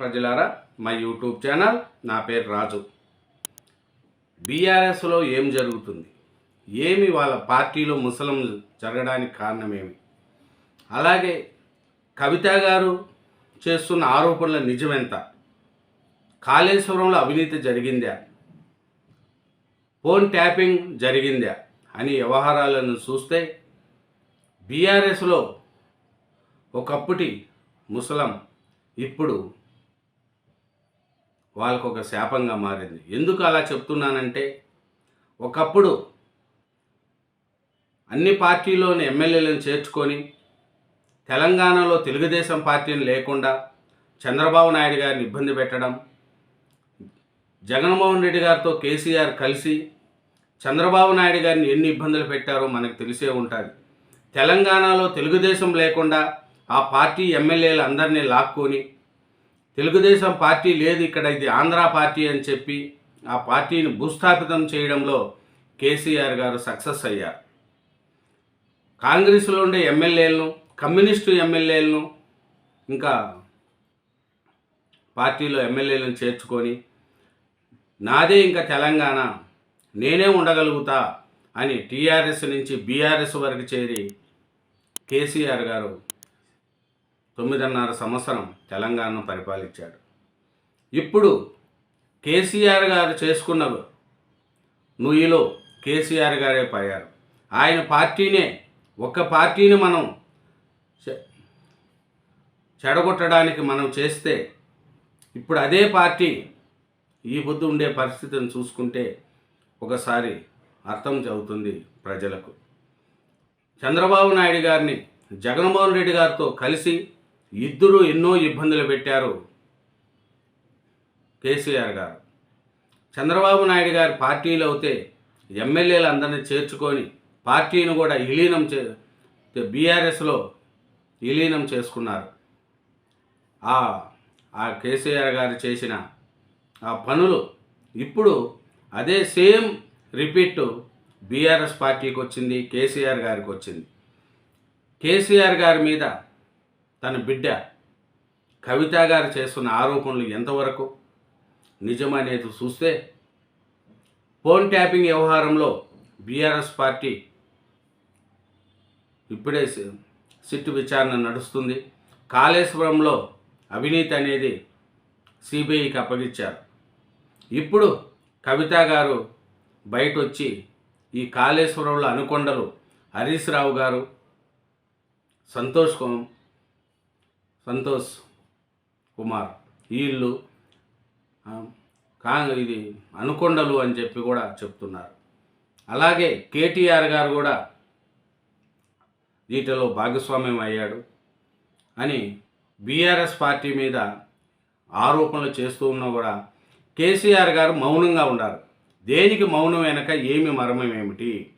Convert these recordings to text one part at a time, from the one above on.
ప్రజలారా మా YouTube channel నా పేరు రాజు. బీఆర్ఎస్లో ఏం జరుగుతుంది? ఏమి వాళ్ళ పార్టీలో ముసలం జరగడానికి కారణమేమి? అలాగే కవిత గారు చేస్తున్న ఆరోపణల నిజమెంత? కాళేశ్వరంలో అవినీతి జరిగిందా? ఫోన్ ట్యాపింగ్ జరిగిందా? అని వ్యవహారాలను చూస్తే బీఆర్ఎస్లో ఒకప్పటి ముసలం ఇప్పుడు వాళ్ళకు ఒక శాపంగా మారింది. ఎందుకు అలా చెప్తున్నానంటే ఒకప్పుడు అన్ని పార్టీలోని ఎమ్మెల్యేలను చేర్చుకొని తెలంగాణలో తెలుగుదేశం పార్టీని లేకుండా చంద్రబాబు నాయుడు గారిని ఇబ్బంది పెట్టడం జగన్మోహన్ రెడ్డి గారితో కేసీఆర్ కలిసి చంద్రబాబు నాయుడు గారిని ఎన్ని ఇబ్బందులు పెట్టారో మనకు తెలిసే ఉంటుంది. తెలంగాణలో తెలుగుదేశం లేకుండా ఆ పార్టీ ఎమ్మెల్యేలు అందరినీ లాక్కొని తెలుగుదేశం పార్టీ లేదు ఇక్కడ ఇది ఆంధ్ర పార్టీ అని చెప్పి ఆ పార్టీని భూస్థాపితం చేయడంలో కేసీఆర్ గారు సక్సెస్ అయ్యారు. కాంగ్రెస్లో ఉండే ఎమ్మెల్యేలను కమ్యూనిస్టు ఎమ్మెల్యేలను ఇంకా పార్టీలో ఎమ్మెల్యేలను చేర్చుకొని నాదే ఇంకా తెలంగాణ నేనే ఉండగలుగుతా అని టీఆర్ఎస్ నుంచి బీఆర్ఎస్ వరకు చేరి కేసీఆర్ గారు తొమ్మిదిన్నర సంవత్సరం తెలంగాణను పరిపాలించాడు. ఇప్పుడు కేసీఆర్ గారు చేసుకున్న నుయ్యిలో కేసీఆర్ గారే పోయారు ఆయన పార్టీనే ఒక పార్టీని మనం చె- చెడగొట్టడానికి మనం చేస్తే ఇప్పుడు అదే పార్టీ ఈ పొద్దు ఉండే పరిస్థితిని చూసుకుంటే ఒకసారి అర్థం అవుతుంది ప్రజలకు. చంద్రబాబు నాయుడు గారిని జగన్మోహన్ రెడ్డి గారితో కలిసి ఇద్దరు ఎన్నో ఇబ్బందులు పెట్టారు. కేసీఆర్ గారు. చంద్రబాబు నాయుడు గారి పార్టీలో అయితే ఎమ్మెల్యేలు అందరినీ చేర్చుకొని పార్టీని కూడా విలీనం చే బీఆర్ఎస్లో విలీనం చేసుకున్నారు. ఆ ఆ కేసీఆర్ గారు చేసిన ఆ పనులు ఇప్పుడు అదే సేమ్ రిపీట్ బీఆర్ఎస్ పార్టీకి వచ్చింది కేసీఆర్ గారికి వచ్చింది. కేసీఆర్ గారి మీద తన బిడ్డ కవిత గారు చేస్తున్న ఆరోపణలు ఎంతవరకు నిజమనేది చూస్తే ఫోన్ ట్యాపింగ్ వ్యవహారంలో బీఆర్ఎస్ పార్టీ ఇప్పుడే సి- సిట్టు విచారణ నడుస్తుంది. కాళేశ్వరంలో అవినీతి అనేది సిబిఐకి అప్పగించారు. ఇప్పుడు కవిత గారు బయట వచ్చి ఈ కాళేశ్వరంలో అనుకొండలు హరీష్ రావు గారు సంతోష్ సంతోష్ కుమార్. వీళ్ళు ఆ, ఇది అనుకొండలు అని చెప్పి కూడా చెప్తున్నారు. అలాగే కేటీఆర్ గారు కూడా వీటిలో భాగస్వామ్యం అయ్యాడు అని బీఆర్ఎస్ పార్టీ మీద ఆరోపణలు చేస్తూ ఉన్నా కూడా కేసీఆర్ గారు మౌనంగా ఉన్నారు. దేనికి మౌనం వెనక ఏమి మర్మం ఏమిటి?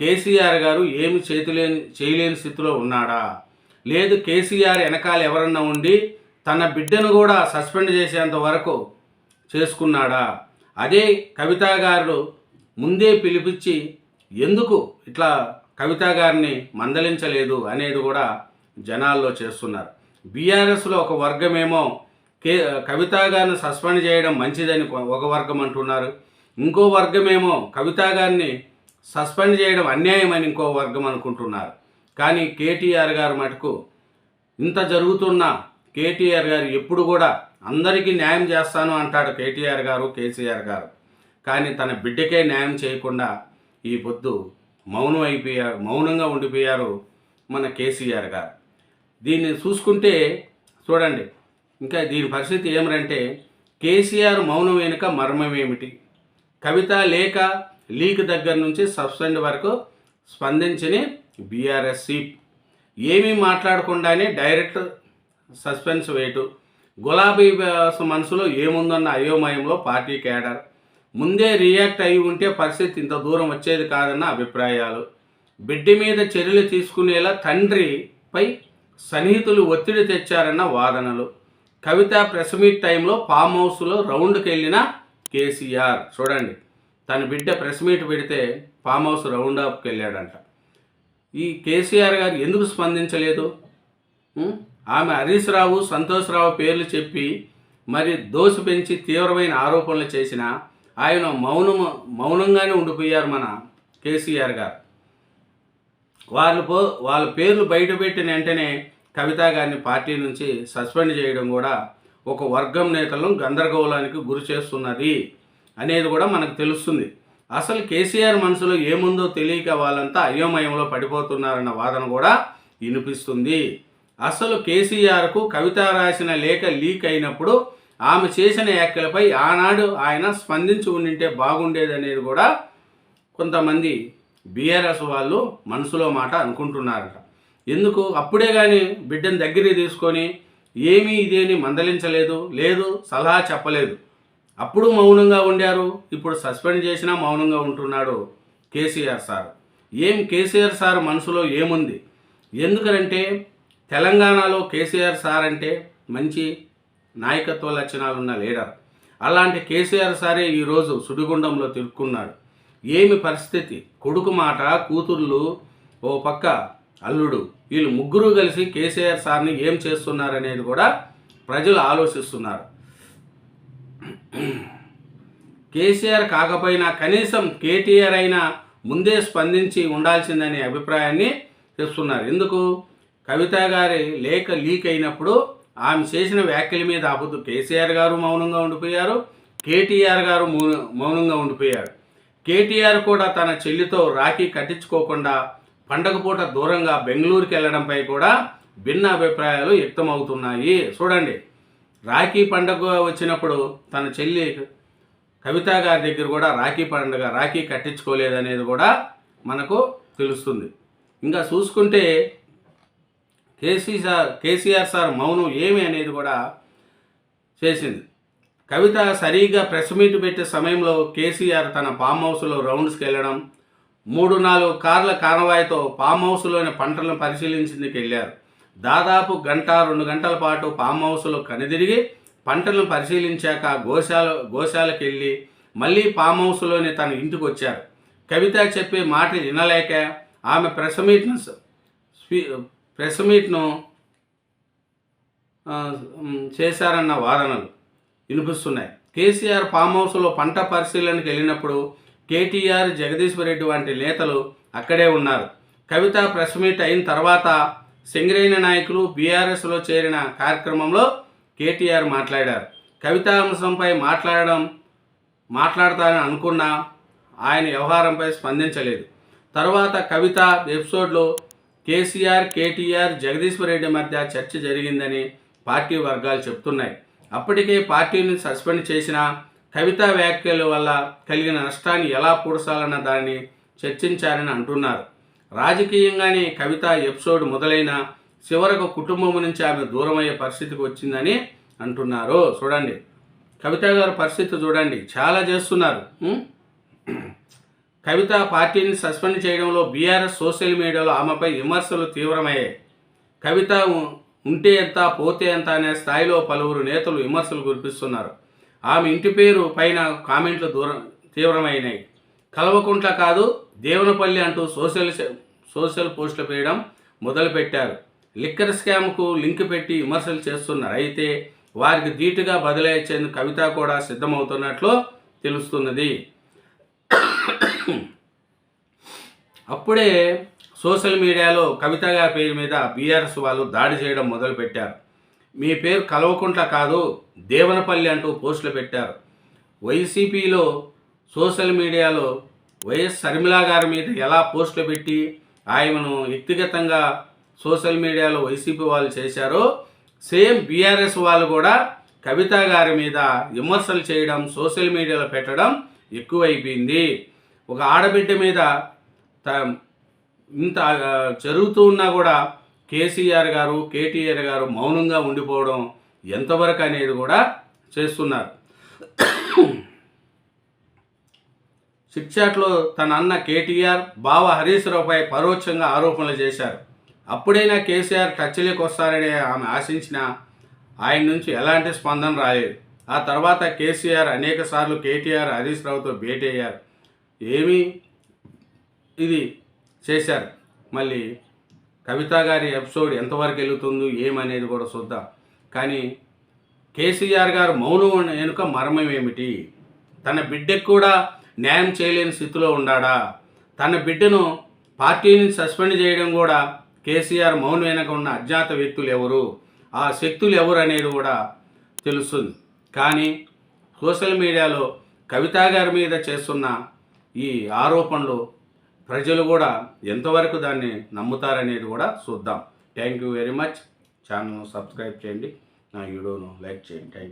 కేసీఆర్ గారు ఏమి చేతులేని చేయలేని స్థితిలో ఉన్నాడా? లేదు కేసీఆర్ వెనకాల ఎవరన్నా ఉండి తన బిడ్డను కూడా సస్పెండ్ చేసేంత వరకు చేసుకున్నాడా? అదే కవితా గారు ముందే పిలిపించి ఎందుకు ఇట్లా కవితాగారిని మందలించలేదు అనేది కూడా జనాల్లో చేస్తున్నారు. బీఆర్ఎస్లో ఒక వర్గమేమో కే కవితాగారిని సస్పెండ్ చేయడం మంచిదని ఒక వర్గం అంటున్నారు. ఇంకో వర్గమేమో కవితా గారిని సస్పెండ్ చేయడం అన్యాయం అని ఇంకో వర్గం అనుకుంటున్నారు. కానీ కేటీఆర్ గారు మటుకు ఇంత జరుగుతున్న కేటీఆర్ గారు ఎప్పుడు కూడా అందరికీ న్యాయం చేస్తాను అంటాడు కేటీఆర్ గారు కేసీఆర్ గారు. కానీ తన బిడ్డకే న్యాయం చేయకుండా ఈ పొద్దు మౌనం అయిపోయారు మౌనంగా ఉండిపోయారు మన కేసీఆర్ గారు. దీన్ని చూసుకుంటే చూడండి ఇంకా దీని పరిస్థితి ఏమిటంటే కేసీఆర్ మౌనం వెనుక మర్మం ఏమిటి? కవిత లేఖ లీక్ దగ్గర నుంచి సస్పెండ్ వరకు స్పందించని బీఆర్ఎస్ సీప్ ఏమీ మాట్లాడకుండానే డైరెక్ట్ సస్పెన్స్ వేటు. గులాబీ మనసులో ఏముందన్న అయోమయంలో పార్టీ కేడర్. ముందే రియాక్ట్ అయి ఉంటే పరిస్థితి ఇంత దూరం వచ్చేది కాదన్న అభిప్రాయాలు. బిడ్డ మీద చర్యలు తీసుకునేలా తండ్రిపై సన్నిహితులు ఒత్తిడి తెచ్చారన్న వాదనలు. కవిత ప్రెస్ మీట్ టైంలో ఫామ్ హౌస్లో రౌండ్కి వెళ్ళిన కేసీఆర్. చూడండి తన బిడ్డ ప్రెస్ మీట్ పెడితే ఫామ్ హౌస్ రౌండ్ అప్కి వెళ్ళాడంట ఈ కేసీఆర్ గారు ఎందుకు స్పందించలేదు? ఆమె హరీష్ రావు సంతోష్ రావు పేర్లు చెప్పి మరి దోషి పెంచి తీవ్రమైన ఆరోపణలు చేసిన ఆయన మౌనం మౌనంగానే ఉండిపోయారు మన కేసీఆర్ గారు. వాళ్ళు పో వాళ్ళ పేర్లు బయటపెట్టిన వెంటనే కవిత గారిని పార్టీ నుంచి సస్పెండ్ చేయడం కూడా ఒక వర్గం నేతలను గందరగోళానికి గురి చేస్తున్నది అనేది కూడా మనకు తెలుస్తుంది. అసలు కేసీఆర్ మనసులో ఏముందో తెలియక వాళ్ళంతా అయోమయంలో పడిపోతున్నారన్న వాదన కూడా వినిపిస్తుంది. అసలు కేసీఆర్కు కవిత రాసిన లేఖ లీక్ అయినప్పుడు ఆమె చేసిన వ్యాఖ్యలపై ఆనాడు ఆయన స్పందించి ఉండింటే బాగుండేదనేది కూడా కొంతమంది బీఆర్ఎస్ వాళ్ళు మనసులో మాట అనుకుంటున్నారట. ఎందుకు? అప్పుడే కానీ బిడ్డను దగ్గరికి తీసుకొని ఏమీ ఇదేని మందలించలేదు లేదు సలహా చెప్పలేదు. అప్పుడు మౌనంగా ఉండారు. ఇప్పుడు సస్పెండ్ చేసినా మౌనంగా ఉంటున్నాడు కేసీఆర్ సార్. ఏం కేసీఆర్ సార్ మనసులో ఏముంది? ఎందుకంటే తెలంగాణలో కేసీఆర్ సార్ అంటే మంచి నాయకత్వ లక్షణాలు ఉన్న లీడర్. అలాంటి కేసీఆర్ సారే ఈరోజు సుడిగుండంలో తిరుక్కున్నాడు. ఏమి పరిస్థితి? కొడుకు మాట కూతుర్లు ఓ పక్క అల్లుడు వీళ్ళు ముగ్గురు కలిసి కేసీఆర్ సార్ని ఏం చేస్తున్నారనేది కూడా ప్రజలు ఆలోచిస్తున్నారు. కేసీఆర్ కాకపోయినా కనీసం కేటీఆర్ అయినా ముందే స్పందించి ఉండాల్సిందనే అభిప్రాయాన్ని తెస్తున్నారు. ఎందుకు? కవిత గారి లేఖ లీక్ అయినప్పుడు ఆమె చేసిన వ్యాఖ్యల మీద ఆపుతూ కేసీఆర్ గారు మౌనంగా ఉండిపోయారు కేటీఆర్ గారు మౌన- మౌనంగా ఉండిపోయారు. కేటీఆర్ కూడా తన చెల్లితో రాఖీ కట్టించుకోకుండా పండగ పూట దూరంగా బెంగళూరుకి వెళ్ళడంపై కూడా భిన్న అభిప్రాయాలు వ్యక్తమవుతున్నాయి. చూడండి. రాఖీ పండగ వచ్చినప్పుడు తన చెల్లి కవిత గారి దగ్గర కూడా రాఖీ పండుగ రాఖీ కట్టించుకోలేదనేది కూడా మనకు తెలుస్తుంది. ఇంకా చూసుకుంటే కేసీ సార్ కేసీఆర్ సార్ మౌనం ఏమి అనేది కూడా చేసింది. కవిత సరిగా ప్రెస్ మీట్ పెట్టే సమయంలో కేసీఆర్ తన ఫామ్ హౌస్లో రౌండ్స్కి వెళ్ళడం మూడు నాలుగు కార్ల కానవాయితో ఫామ్ హౌస్లోని పంటలను పరిశీలించేందుకు వెళ్ళారు. దాదాపు గంట రెండు గంటల పాటు ఫామ్ హౌస్లో కనిదిరిగి పంటలను పరిశీలించాక గోశాల గోశాలకు వెళ్ళి మళ్ళీ ఫామ్ హౌస్లోనే తన ఇంటికి వచ్చారు కవిత చెప్పే మాట వినలేక ఆమె ప్రెస్ మీట్ను ప్రెస్ మీట్ను చేశారన్న వాదనలు వినిపిస్తున్నాయి. కేసీఆర్ ఫామ్ హౌస్లో పంట పరిశీలనకు వెళ్ళినప్పుడు కేటీఆర్ జగదీశ్వర్ రెడ్డి వంటి నేతలు అక్కడే ఉన్నారు. కవిత ప్రెస్ మీట్ అయిన తర్వాత సింగరేణి నాయకులు బీఆర్ఎస్లో చేరిన కార్యక్రమంలో కేటీఆర్ మాట్లాడారు. కవితాంశంపై మాట్లాడడం మాట్లాడతానని అనుకున్నా ఆయన వ్యవహారంపై స్పందించలేదు. తర్వాత కవిత ఎపిసోడ్లో కేసీఆర్ కేటీఆర్ జగదీశ్వర్ రెడ్డి మధ్య చర్చ జరిగిందని పార్టీ వర్గాలు చెప్తున్నాయి. అప్పటికే పార్టీని సస్పెండ్ చేసిన కవిత వ్యాఖ్యల వల్ల కలిగిన నష్టాన్ని ఎలా పూడ్చాలన్న దాన్ని చర్చించారని అంటున్నారు. రాజకీయంగానే కవిత ఎపిసోడ్ మొదలైన చివరకు కుటుంబం నుంచి ఆమె దూరమయ్యే పరిస్థితికి వచ్చిందని అంటున్నారు. చూడండి. కవిత గారి పరిస్థితి చూడండి. చాలా చేస్తున్నారు. కవిత పార్టీని సస్పెండ్ చేయడంలో బీఆర్ఎస్ సోషల్ మీడియాలో ఆమెపై విమర్శలు తీవ్రమయ్యాయి. కవిత ఉంటే ఎంత పోతే ఎంత అనే స్థాయిలో పలువురు నేతలు విమర్శలు కురిపిస్తున్నారు. ఆమె ఇంటి పేరు పైన కామెంట్లు దూరం తీవ్రమైనాయి. కల్వకుంట్ల కాదు దేవనపల్లి అంటూ సోషల్ సోషల్ పోస్టులు వేయడం మొదలుపెట్టారు. లిక్కర్ స్కామ్కు లింక్ పెట్టి విమర్శలు చేస్తున్నారు. అయితే వారికి ధీటుగా బదిలేసేందుకు కవిత కూడా సిద్ధమవుతున్నట్లు తెలుస్తున్నది. అప్పుడే సోషల్ మీడియాలో కవిత గారి పేరు మీద బీఆర్ఎస్ వాళ్ళు దాడి చేయడం మొదలుపెట్టారు. మీ పేరు కల్వకుంట్ల కాదు దేవనపల్లి అంటూ పోస్టులు పెట్టారు. వైసీపీలో సోషల్ మీడియాలో వైఎస్ శర్మిలా గారి మీద ఎలా పోస్టులు పెట్టి ఆయనను వ్యక్తిగతంగా సోషల్ మీడియాలో వైసీపీ వాళ్ళు చేశారో సేమ్ బీఆర్ఎస్ వాళ్ళు కూడా కవిత గారి మీద విమర్శలు చేయడం సోషల్ మీడియాలో పెట్టడం ఎక్కువైపోయింది. ఒక ఆడబిడ్డ మీద త- ఇంత జరుగుతూ ఉన్నా కూడా కేసీఆర్ గారు కేటీఆర్ గారు మౌనంగా ఉండిపోవడం ఎంతవరకు అనేది కూడా చేస్తున్నారు. చిట్చాట్లో తన అన్న కేటీఆర్ బావ హరీష్ రావుపై పరోక్షంగా ఆరోపణలు చేశారు. అప్పుడైనా కేసీఆర్ టచ్లోకి వస్తారని ఆమె ఆశించిన ఆయన నుంచి ఎలాంటి స్పందన రాలేదు. ఆ తర్వాత కేసీఆర్ అనేక సార్లు కేటీఆర్ హరీష్ రావుతో భేటీ అయ్యారు. ఏమీ ఇది చేశారు? మళ్ళీ కవిత గారి ఎపిసోడ్ ఎంతవరకు వెళుతుందో ఏమనేది కూడా చూద్దాం. కానీ కేసీఆర్ గారు మౌనం వెనుక మర్మం ఏమిటి? తన బిడ్డకు కూడా న్యాయం చేయలేని స్థితిలో ఉన్నాడా? తన బిడ్డను పార్టీని సస్పెండ్ చేయడం కూడా కేసీఆర్ మౌన్ వెనక ఉన్న అజ్ఞాత వ్యక్తులు ఎవరు? ఆ శక్తులు ఎవరు అనేది కూడా తెలుస్తుంది. కానీ సోషల్ మీడియాలో కవితా గారి మీద చేస్తున్న ఈ ఆరోపణలు ప్రజలు కూడా ఎంతవరకు దాన్ని నమ్ముతారనేది కూడా చూద్దాం. Thank you very much. ఛానల్ను సబ్స్క్రైబ్ చేయండి. నా వీడియోను లైక్ చేయండి. Thank you.